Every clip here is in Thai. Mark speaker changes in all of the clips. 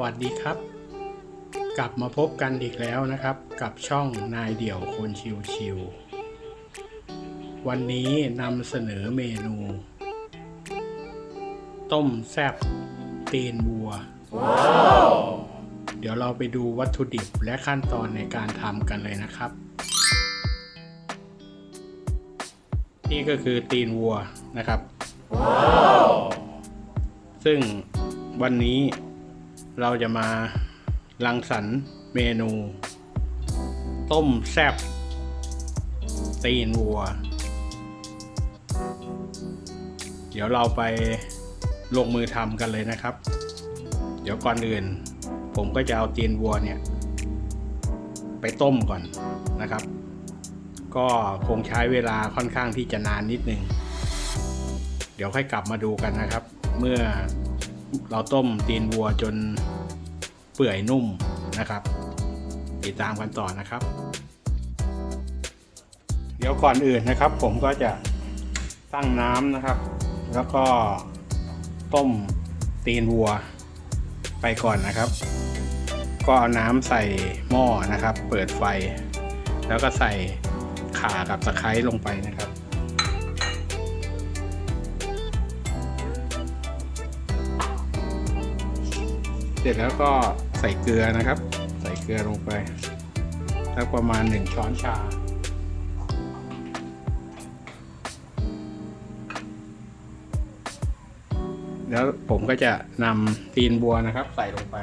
Speaker 1: วัสดีครับ กลับมาพบกันอีกแล้วนะครับ กับช่องนายเดี่ยวคนชิวชิวๆวันนี้นำเสนอเมนู ต้มแซบตีนวัวเดี๋ยวเราไปดูวัตถุดิบและขั้นตอนในการทำกันเลยนะครับ นี่ก็คือตีนวัวนะครับซึ่งวันนี้ เราจะมารังสรรค์เมนู ต้มแซบตีนวัว เดี๋ยวเราไปลงมือทำกันเลยนะครับ เดี๋ยวก่อนอื่น ผมก็จะเอาตีนวัวเนี่ย ไปต้มก่อนนะครับ ก็คงใช้เวลาค่อนข้างที่จะนานนิดนึง เดี๋ยวค่อยกลับมาดูกันนะครับ เมื่อ เราต้มตีนวัวจนเปื่อยนุ่มนะครับ ติดตามกันต่อนะครับ เดี๋ยวก่อนอื่นนะครับ ผมก็จะตั้งน้ำนะครับ แล้วก็ต้มตีนวัวไปก่อนนะครับ ก็เอาน้ำใส่หม้อนะครับ เปิดไฟ แล้วก็ใส่ข่ากับตะไคร้ลงไปนะครับ เสร็จแล้วก็ใส่เกลือนะครับ ใส่เกลือลงไปสักประมาณหนึ่งช้อนชา แล้วผมก็จะนำตีนบัวนะครับ ใส่ลงไป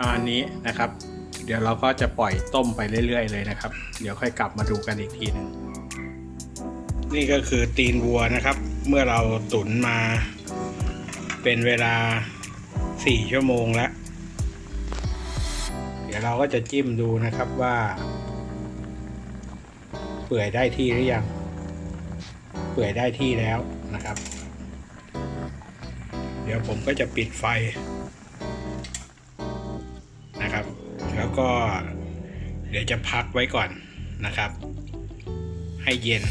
Speaker 1: อันนี้นะครับ เดี๋ยวเราก็จะปล่อยต้มไปเรื่อย ๆ เลยนะครับ เดี๋ยวค่อยกลับมาดูกันอีกทีหนึ่งนี่ก็คือตีนวัวนะครับ เมื่อเราตุ๋นมาเป็นเวลาสี่ชั่วโมงแล้ว เดี๋ยวเราก็จะจิ้มดูนะครับว่า เปื่อยได้ที่หรือยัง เปื่อยได้ที่แล้วนะครับ เดี๋ยวผมก็จะปิดไฟ ก็เดี๋ยวจะพักไว้ก่อนนะครับ ให้เย็น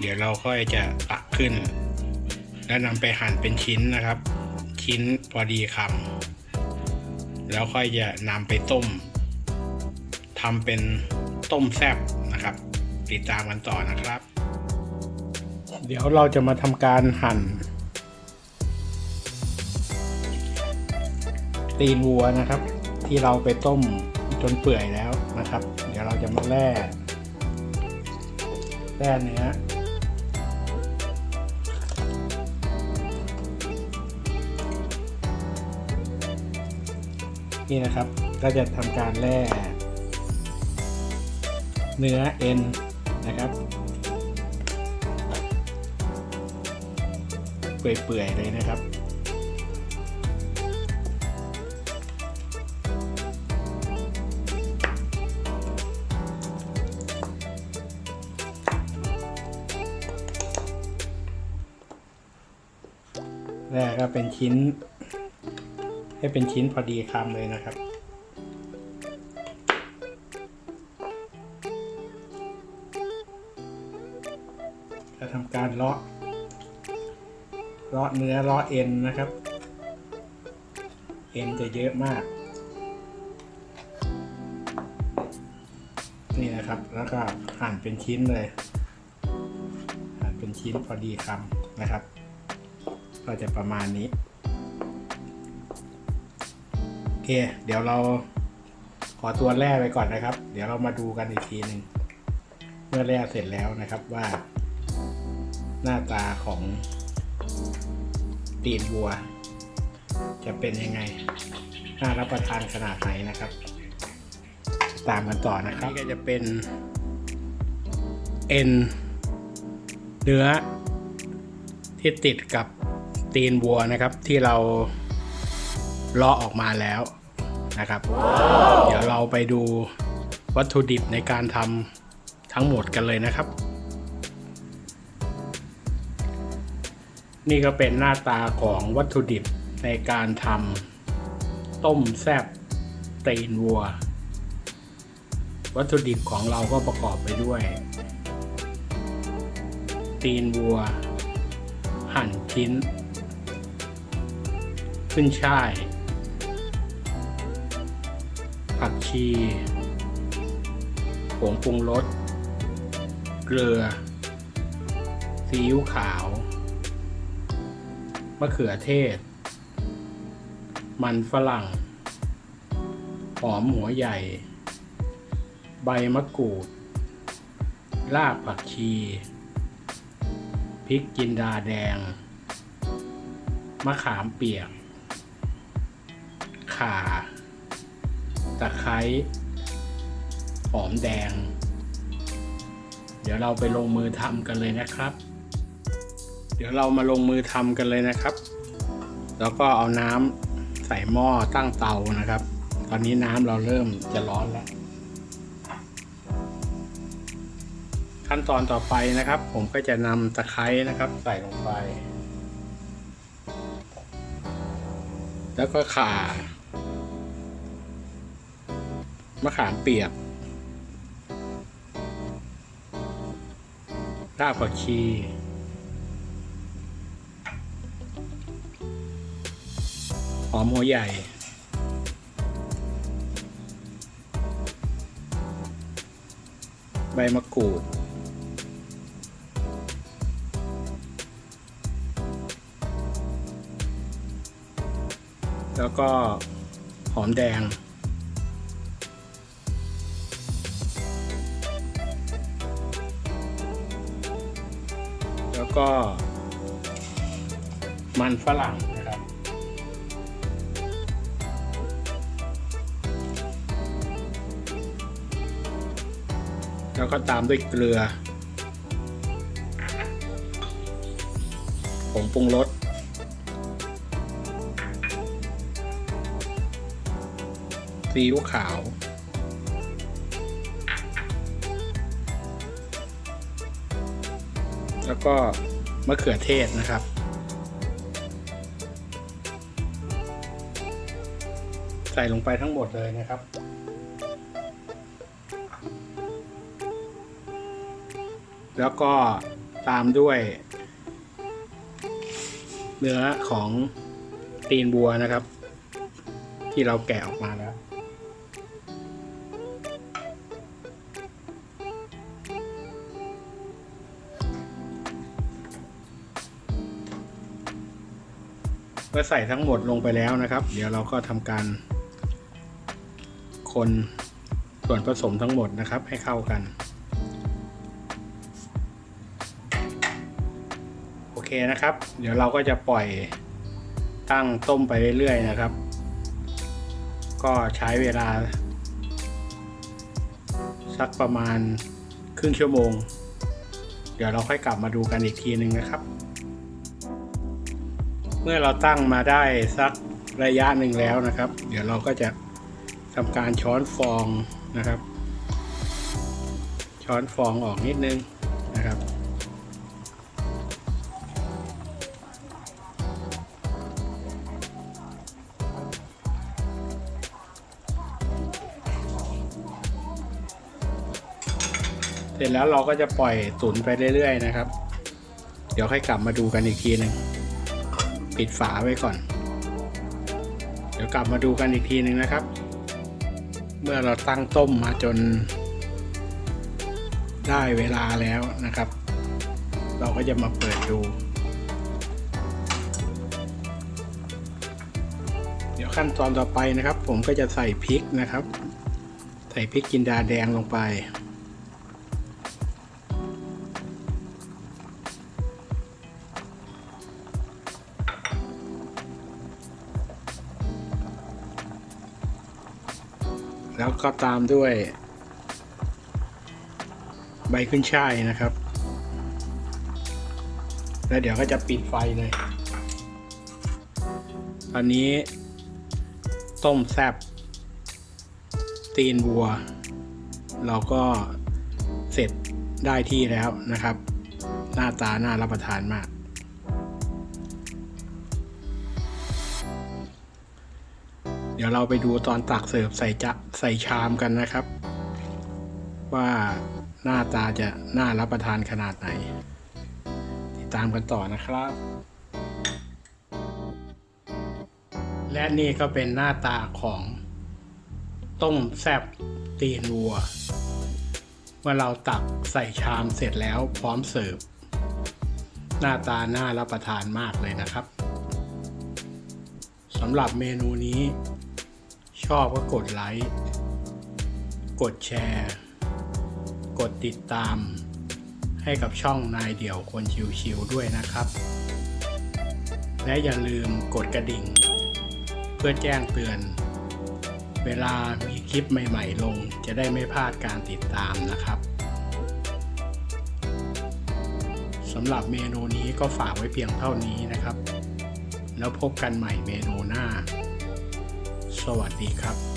Speaker 1: เดี๋ยวเราค่อยจะตักขึ้น แล้วนำไปหั่นเป็นชิ้นนะครับ ชิ้นพอดีคำแล้วค่อยจะนำไปต้มทำเป็นต้มแซบนะครับ ติดตามกันต่อนะครับ เดี๋ยวเราจะมาทำการหั่น ตีนวัวนะครับ ที่เราไปต้มจนเปื่อยแล้วนะครับ เดี๋ยวเราจะมาแล่แล่เนื้อนี่นะครับก็จะทำการแล่เนื้อเอ็นนะครับ เปื่อยๆเลยนะครับ แรกก็เป็นชิ้น ให้เป็นชิ้นพอดีคำเลยนะครับจะทำการเลาะเลาะเนื้อเลาะเอ็นนะครับ เอ็นจะเยอะมาก นี่นะครับแล้วก็หั่นเป็นชิ้นเลย หั่นเป็นชิ้นพอดีคำนะครับ ก็จะประมาณนี้ โอเค เดี๋ยวเราขอตัวแร่ไปก่อนนะครับ เดี๋ยวเรามาดูกันอีกทีหนึ่งเมื่อแร่เสร็จแล้วนะครับว่า หน้าตาของตีนวัว จะเป็นยังไงน่ารับประทานขนาดไหนนะครับ ตามกันต่อนะครับนี่ก็จะเป็นเอ็นเนื้อที่ติดกับ ตีนวัวนะครับที่เราเลาะออกมาแล้วนะครับ เดี๋ยวเราไปดูวัตถุดิบในการทำทั้งหมดกันเลยนะครับ นี่ก็เป็นหน้าตาของวัตถุดิบในการทำต้มแซบตีนวัว วัตถุดิบของเราก็ประกอบไปด้วย ตีนวัว หั่นชิ้น ขึ้นช่าย ผักชีผงปรุงรส เกลือ ซีอิ๊วขาว มะเขือเทศ มันฝรั่ง หอมหัวใหญ่ ใบมะกรูด รากผักชี พริกจินดาแดง มะขามเปียก ข่า ตะไคร้ หอมแดง เดี๋ยวเราไปลงมือทำกันเลยนะครับ เดี๋ยวเรามาลงมือทำกันเลยนะครับ แล้วก็เอาน้ำใส่หม้อตั้งเตานะครับ ตอนนี้น้ำเราเริ่มจะร้อนแล้ว ขั้นตอนต่อไปนะครับ ผมก็จะนำตะไคร้นะครับ ใส่ลงไปแล้วก็ข่า มะขามเปียกรากผักชีหอมหัวใหญ่ ใบมะกรูด แล้วก็หอมแดง แล้วก็ มันฝรั่งนะครับ แล้วก็ตามด้วยเกลือผงปรุงรสซีอิ๊วขาว แล้วก็มะเขือเทศนะครับ ใส่ลงไปทั้งหมดเลยนะครับแล้วก็ตามด้วยเนื้อของตีนบัวนะครับ ที่เราแกะออกมาแล้ว มื่อใส่ทั้งหมดลงไปแล้วนะครับ เดี๋ยวเราก็ทำการ คนส่วนผสมทั้งหมดนะครับ ให้เข้ากัน โอเคนะครับ เดี๋ยวเราก็จะปล่อยตั้งต้มไปเรื่อยๆนะครับ ก็ใช้เวลา สักประมาณครึ่งชั่วโมง เดี๋ยวเราค่อยกลับมาดูกันอีกทีหนึ่งนะครับ มื่อเราตั้งมาได้สักระยะหนึ่งแล้วนะครับ เดี๋ยวเราก็จะทำการช้อนฟองนะครับ ช้อนฟองออกนิดนึงนะครับเสร็จแล้วเราก็จะปล่อยตุ๋นไปเรื่อยๆนะครับ เดี๋ยวค่อยกลับมาดูกันอีกทีหนึ่ง ปิดฝาไว้ก่อน เดี๋ยวกลับมาดูกันอีกทีหนึ่งนะครับ เมื่อเราตั้งต้มมาจน ได้เวลาแล้วนะครับ เราก็จะมาเปิดดู เดี๋ยวขั้นตอนต่อไปนะครับ ผมก็จะใส่พริกนะครับ ใส่พริกจินดาแดงลงไป แล้วก็ตามด้วย ใบขึ้นช่ายนะครับ แล้วเดี๋ยวก็จะปิดไฟเลยตอนนี้ต้มแซบตีนวัว เราก็เสร็จได้ที่แล้วนะครับ หน้าตาน่ารับประทานมาก เดี๋ยวเราไปดูตอนตักเสิร์ฟใส่จะใส่ชามกันนะครับ ว่าหน้าตาจะน่ารับประทานขนาดไหน ติดตามกันต่อนะครับ และนี่ก็เป็นหน้าตาของต้มแซบตีนวัว เมื่อเราตักใส่ชามเสร็จแล้วพร้อมเสิร์ฟ หน้าตาน่ารับประทานมากเลยนะครับสำหรับเมนูนี้ ชอบก็กดไลค์ กดแชร์ กดติดตาม ให้กับช่องนายเดี่ยวคนชิวๆด้วยนะครับ และอย่าลืมกดกระดิ่ง เพื่อแจ้งเตือน เวลามีคลิปใหม่ๆ ลง จะได้ไม่พลาดการติดตามนะครับสำหรับเมนูนี้ก็ฝากไว้เพียงเท่านี้นะครับ แล้วพบกันใหม่เมนูหน้า สวัสดีครับ